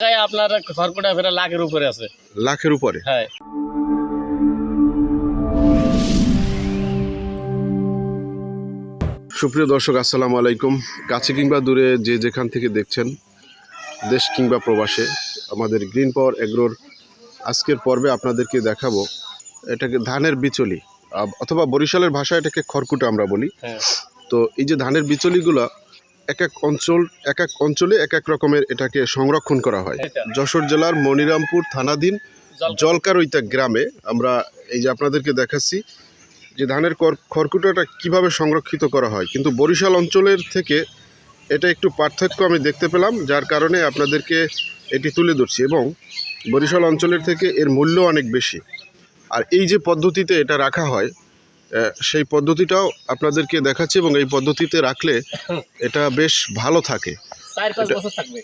আপনার খড়কুটা ফেরা লাখের উপরে আছে। লাখের উপরে? হ্যাঁ। সুপ্রিয় দর্শক আসসালামু আলাইকুম। কাছে কিংবা দূরে যে যেখান থেকে দেখছেন দেশ কিংবা প্রবাসে আমাদের গ্রিন পাওয়ার এগ্রোর আজকের পর্বে আপনাদেরকে দেখাবো এটাকে ধানের বিচলি অথবা বরিশালের ভাষায় এটাকে খড়কুটা আমরা বলি। হ্যাঁ। তো এই যে ধানের বিচলিগুলো এক এক অঞ্চল এক এক অঞ্চলে এক এক রকমের এটাকে সংরক্ষণ করা হয়। যশোর জেলার মনিরামপুর থানাধীন জল জলকারইতা গ্রামে আমরা এই যে আপনাদেরকে দেখাচ্ছি যে ধানের খড়কুটোটা কীভাবে সংরক্ষিত করা হয়। কিন্তু বরিশাল অঞ্চলের থেকে এটা একটু পার্থক্য আমি দেখতে পেলাম যার কারণে আপনাদেরকে এটি তুলে ধরছি এবং বরিশাল অঞ্চলের থেকে এর মূল্য অনেক বেশি। আর এই যে পদ্ধতিতে এটা রাখা হয় সেই পদ্ধতিটাও আপনাদেরকে দেখাচ্ছি এবং এই পদ্ধতিতে রাখলে এটা বেশ ভালো থাকে।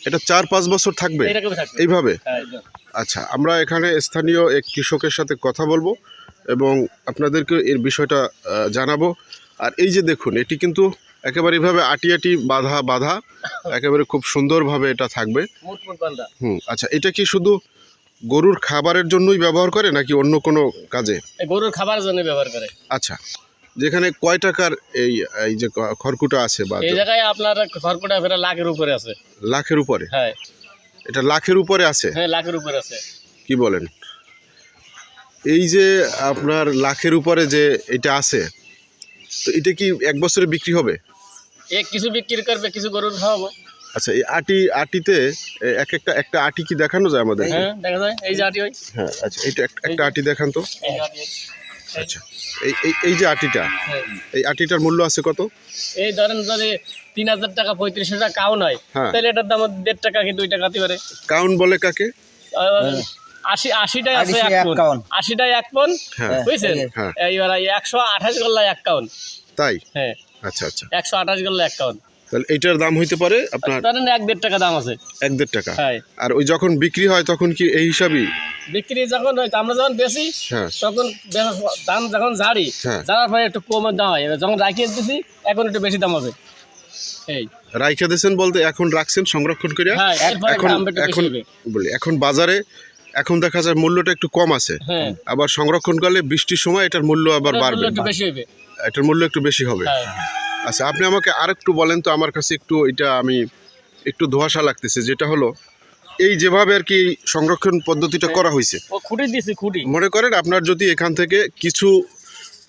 এটা- চার পাঁচ বছর থাকবে? এইভাবে? হ্যাঁ, আচ্ছা আমরা এখানে স্থানীয় এক কৃষকের সাথে কথা বলব এবং আপনাদেরকে এর বিষয়টা জানাব। আর এই যে দেখুন এটি কিন্তু একেবারে এইভাবে আটি আটি বাঁধা বাঁধা একেবারে খুব সুন্দরভাবে এটা থাকবে। হুম আচ্ছা এটা কি শুধু গরুর খাবারের জন্যই ব্যবহার করে নাকি অন্য কোনো কাজে? গরুর খাবার জন্য ব্যবহার করে। আচ্ছা যেখানে কয় টাকার এই এই যে খড়কুটা আছে বা এই জায়গায় আপনার খড়কুটা ফেরা লাখের উপরে আছে। লাখের উপরে? হ্যাঁ। এটা লাখের উপরে আছে? হ্যাঁ লাখের উপরে আছে। কি বলেন? এই যে আপনার লাখের উপরে যে এটা আছে তো এটা কি এক বছরে বিক্রি হবে? এ কিছু বিক্রি করবে কিছু গরুর খাওয়াবো। আচ্ছা এই আটি আটিতে এক একটা একটা আটি কি দেখানো যায় আমাদের? হ্যাঁ দেখা যায়। এই যে আটি ওই হ্যাঁ আচ্ছা এইটা এক- একটা আটি দেখান তো। আচ্ছা এই এই এই যে আটিটা হ্যাঁ। এই আটিটার মূল্য আছে কত? এই ধরেন যদি তিন হাজার টাকা পঁয়ত্রিশ হাজার কাউন হয় হ্যাঁ। তাহলে এটার দাম দেড় টাকা কি দুই টাকা হতে পারে? কাউন বলে কাকে? আহ, আশি আশিটাই আছে এক কাউন। আশিটাই এক পন হ্যাঁ। বুঝছেন? হ্যাঁ। এইবার একশো আঠাশ গল্লা এক কাউন তাই? হ্যাঁ। আচ্ছা আচ্ছা। একশো আঠাশ গল্লা এক কাউন তাহলে এইটার দাম হইতে পারে আপনার ধরেন এক দেড় টাকা দাম আছে। এক দেড় টাকা। হ্যাঁ। আর ওই যখন বিক্রি হয় তখন কি এই হিসাবেই? বিক্রি যখন হয় আমরা যখন বেশি হ্যাঁ। তখন দাম যখন ঝাড়ি হ্যাঁ। ঝাড়ার পরে একটু কম দাম হয়। যখন রাখিয়ে দিতেছি এখন একটু বেশি দাম হবে। এই। রাইখা দিয়েছেন বলতে এখন রাখছেন সংরক্ষণ করে এখন এখন বলি এখন বাজারে এখন দেখা যায় মূল্যটা একটু কম আছে। আবার সংরক্ষণ করলে বৃষ্টির সময় এটার মূল্য আবার বাড়বে। এটার মূল্য একটু বেশি হবে। হ্যাঁ। আচ্ছা আপনি আমাকে আর একটু বলেন তো আমার কাছে একটু এটা আমি একটু ধোয়াশা লাগতেছে যেটা হলো এই যেভাবে আর কি সংরক্ষণ পদ্ধতিটা করা হয়েছে। খুঁটি দিছি খুঁটি। মনে করেন আপনার যদি এখান থেকে কিছু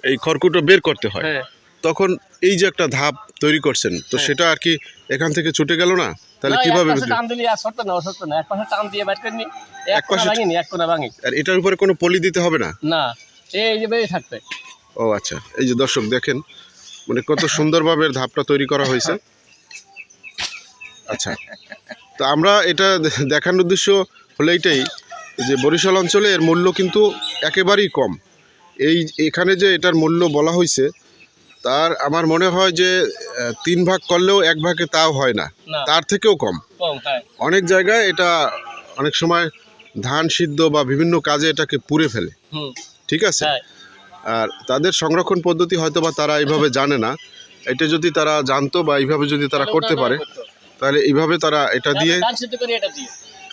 এই খড়কুটো বের করতে হয় হ্যাঁ। তখন এই যে একটা ধাপ তৈরি করছেন তো হ্যাঁ। সেটা আর কি এখান থেকে ছুটে গেল না? তাহলে কীভাবে টান দিলে আর সরতে না ও না এক পাশে টান দিয়ে বাইর করে এক এক পাশে- ভাঙিনি এক কোনা ভাঙি আর এটার উপরে কোনো পলি দিতে হবে না? না এই যে বেরিয়ে থাকবে। ও আচ্ছা এই যে দর্শক দেখেন মানে কত সুন্দরভাবে ধাপটা তৈরি করা হয়েছে। আচ্ছা। তো আমরা এটা দেখানোর উদ্দেশ্য হলো এটাই যে বরিশাল অঞ্চলে এর মূল্য কিন্তু একেবারেই কম। এই এখানে যে এটার মূল্য বলা হয়েছে তার আমার মনে হয় যে তিন ভাগ করলেও এক ভাগে তাও হয় না। তার থেকেও কম। কম হ্যাঁ। অনেক জায়গায় এটা অনেক সময় ধান সিদ্ধ বা বিভিন্ন কাজে এটাকে পুড়ে ফেলে। ঠিক আছে? হ্যাঁ। আর তাদের সংরক্ষণ পদ্ধতি হয়তো বা তারা এইভাবে জানে না। এটা যদি তারা জানতো বা এইভাবে যদি তারা করতে পারে তাহলে এইভাবে তারা এটা দিয়ে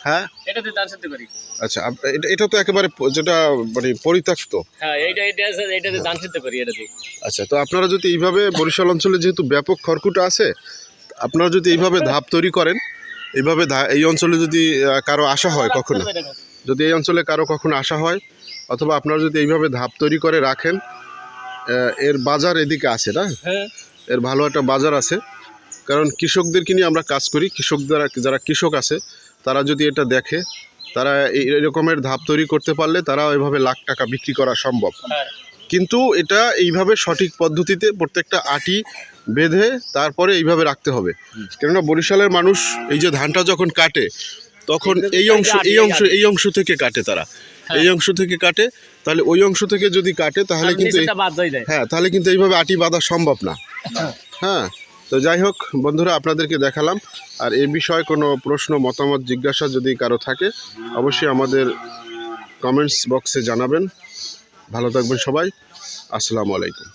হ্যাঁ? এটা দান সিদ্ধ করি। আচ্ছা এটা- এটা তো একেবারে যেটা মানে পরিত্যক্ত। হ্যাঁ এইটা এটা আছে এটা দান সিদ্ধ করি এটা আচ্ছা তো আপনারা যদি এইভাবে বরিশাল অঞ্চলে যেহেতু ব্যাপক খড়কুটা আছে আপনারা যদি এইভাবে ধাপ তৈরি করেন এইভাবে এই অঞ্চলে যদি কারও আসা হয় কখনো যদি এই অঞ্চলে কারও কখনো আসা হয় অথবা আপনারা যদি এইভাবে ধাপ তৈরি করে রাখেন এর বাজার এদিকে আছে না? হ্যাঁ। এর ভালো একটা বাজার আছে। কারণ কৃষকদেরকে নিয়ে আমরা কাজ করি। কৃষক দ্বারা যারা কৃষক আছে তারা যদি এটা দেখে তারা এই এরকমের ধাপ তৈরি করতে পারলে তারা এভাবে লাখ টাকা বিক্রি করা সম্ভব। হ্যাঁ। কিন্তু এটা এইভাবে সঠিক পদ্ধতিতে প্রত্যেকটা আটি বেঁধে তারপরে এইভাবে রাখতে হবে। কেননা বরিশালের মানুষ এই যে ধানটা যখন কাটে তখন এই অংশ এই অংশ এই অংশ থেকে কাটে তারা। এই অংশ থেকে কাটে তাহলে ওই অংশ থেকে যদি কাটে তাহলে কিন্তু হয়ে হ্যাঁ তাহলে কিন্তু এইভাবে আটি বাঁধা সম্ভব না। হ্যাঁ তো যাই হোক বন্ধুরা আপনাদেরকে দেখালাম। আর এ বিষয়ে কোনো প্রশ্ন মতামত জিজ্ঞাসা যদি কারও থাকে অবশ্যই আমাদের কমেন্টস বক্সে জানাবেন। ভালো থাকবেন সবাই। আসসালামু আলাইকুম।